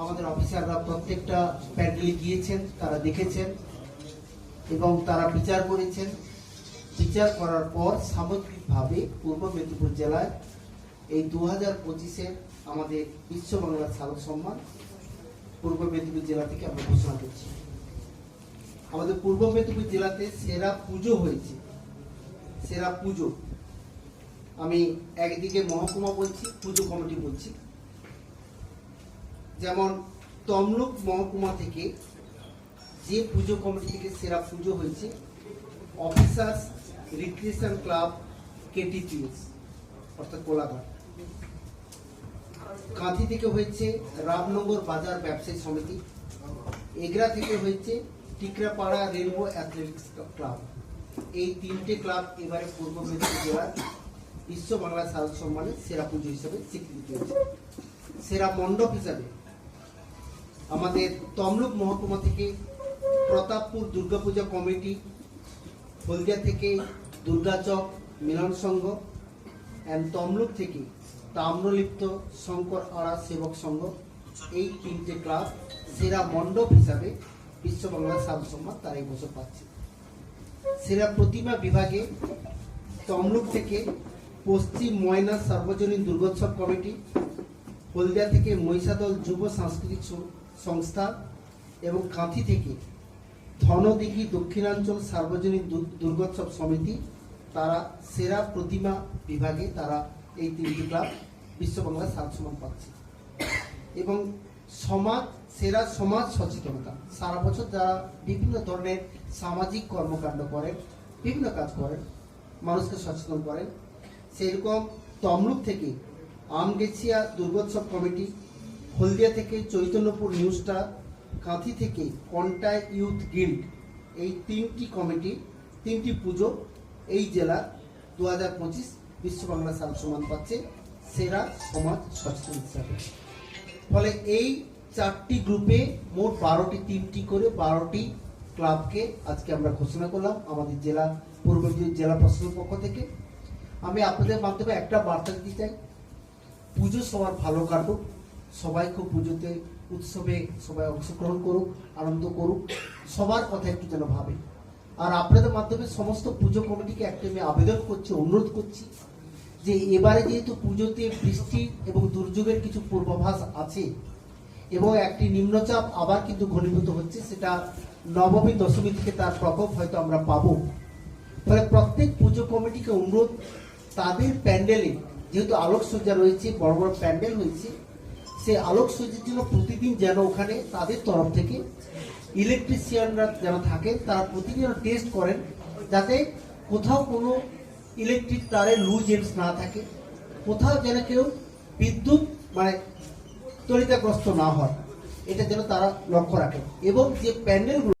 আমাদের অফিসাররা প্রত্যেকটা প্যান্ডেলে গিয়েছেন, তারা দেখেছেন এবং তারা বিচার করেছেন। বিচার করার পর সামগ্রিকভাবে পূর্ব মেদিনীপুর জেলায় এই দু হাজার পঁচিশের আমাদের বিশ্ব বাংলা সালক সম্মান পূর্ব মেদিনীপুর জেলা থেকে আমরা ঘোষণা করছি। আমাদের পূর্ব মেদিনীপুর জেলাতে সেরা পুজো হয়েছে। সেরা পুজো। আমি একদিকে মহকুমা বলছি, পুজো কমিটি বলছি। যেমন তমলুক মহকুমা থেকে যে পুজো কমিটি থেকে সেরা পুজো হয়েছে অফিসার্স রিক্রিয়েশন ক্লাব কেটিপিএস, অর্থাৎ কোলাঘাট। কাঁথি থেকে হয়েছে রামনগর বাজার ব্যবসায়ী সমিতি। এগরা থেকে হয়েছে টিকরাপাড়া রেলওয়ে অ্যাথলেটিক্স ক্লাব। এই তিনটে ক্লাব এবারে পূর্ব মেদিনীপুর জেলার বিশ্ব বাংলা সাহিত্য সম্মানে সেরা পুজো হিসাবে স্বীকৃতি হয়েছে সেরা মণ্ডপ হিসাবে আমাদের তমলুক মহকুমা থেকে প্রতাপপুর দুর্গাপূজা কমিটি, হলদিয়া থেকে দুর্গাচক, মিলন সংঘ অ্যান্ড তমলুক থেকে তাম্রলিপ্ত শঙ্কর আড়া সেবক সংঘ এই তিনটে ক্লাব সেরা মণ্ডপ হিসাবে বিশ্ব বাংলা সাল সম্মান তারা এই বছর পাচ্ছে। সেরা প্রতিমা বিভাগে তমলুক থেকে পশ্চিম ময়না সার্বজনীন দুর্গোৎসব কমিটি, হলদিয়া থেকে মহিষাদল যুব সাংস্কৃতিক সংস্থা এবং কাঁথি থেকে ধনদিঘি দক্ষিণাঞ্চল সার্বজনীন দুর্গোৎসব সমিতি, তারা সেরা প্রতিমা বিভাগে তারা এই তিনটি ক্লাব বিশ্ববাংলা সাত সমান পাচ্ছে। এবং সমাজ, সেরা সমাজ সচেতনতা। সারা বছর যারা বিভিন্ন ধরনের সামাজিক কর্মকাণ্ড করেন, বিভিন্ন কাজ করেন, মানুষকে সচেতন করেন সেরকম তমলুক থেকে আমগেছিয়া দুর্গোৎসব কমিটি, হলদিয়া থেকে চৈতন্যপুর নিউ স্টার কাঁথি থেকে কন্টায় ইউথ গিল্ড, এই তিনটি কমিটি, তিনটি পুজো এই জেলা দু হাজার পঁচিশ বিশ্ব বাংলা সাল সমান পাচ্ছে সেরা সমাজ সচেতন হিসাবে। ফলে এই চারটি গ্রুপে মোট বারোটি, তিনটি করে বারোটি ক্লাবকে আজকে আমরা ঘোষণা করলাম আমাদের জেলা পূর্ব মেদিনীপুর জেলা প্রশাসনের পক্ষ থেকে। আমি আপনাদের মাধ্যমে একটা বার্তা দিতে চাই। পুজো সবার ভালো কাটুক। সবাই খুব পুজোতে, উৎসবে সবাই অংশগ্রহণ করুক, আনন্দ করুক। সবার কথা একটু যেন ভাবে। আর আপনাদের মাধ্যমে সমস্ত পুজো কমিটিকে একটা আমি আবেদন করছি, অনুরোধ করছি যে এবারে যেহেতু পুজোতে বৃষ্টি এবং দুর্যোগের কিছু পূর্বাভাস আছে এবং একটি নিম্নচাপ আবার কিন্তু ঘনীভূত হচ্ছে, সেটা নবমী, দশমী থেকে তার প্রকোপ হয়তো আমরা পাবো। ফলে প্রত্যেক পুজো কমিটিকে অনুরোধ তাদের প্যান্ডেলে, যেহেতু আলোকসজ্জা রয়েছে, বড় বড় প্যান্ডেল হয়েছে সেই আলোকসজ্জার জন্য প্রতিদিন যেন ওখানে তাদের তরফ থেকে ইলেকট্রিশিয়ানরা যেন থাকেন তারা প্রতিদিন টেস্ট করেন, যাতে কোথাও কোনো ইলেকট্রিক তারে লুজ এন্ডস না থাকে, কোথাও যেন কেউ বিদ্যুৎ মানে তরিতাগ্রস্ত না হয় এটা যেন তারা লক্ষ্য রাখেন। এবং যে প্যান্ডেলগুলো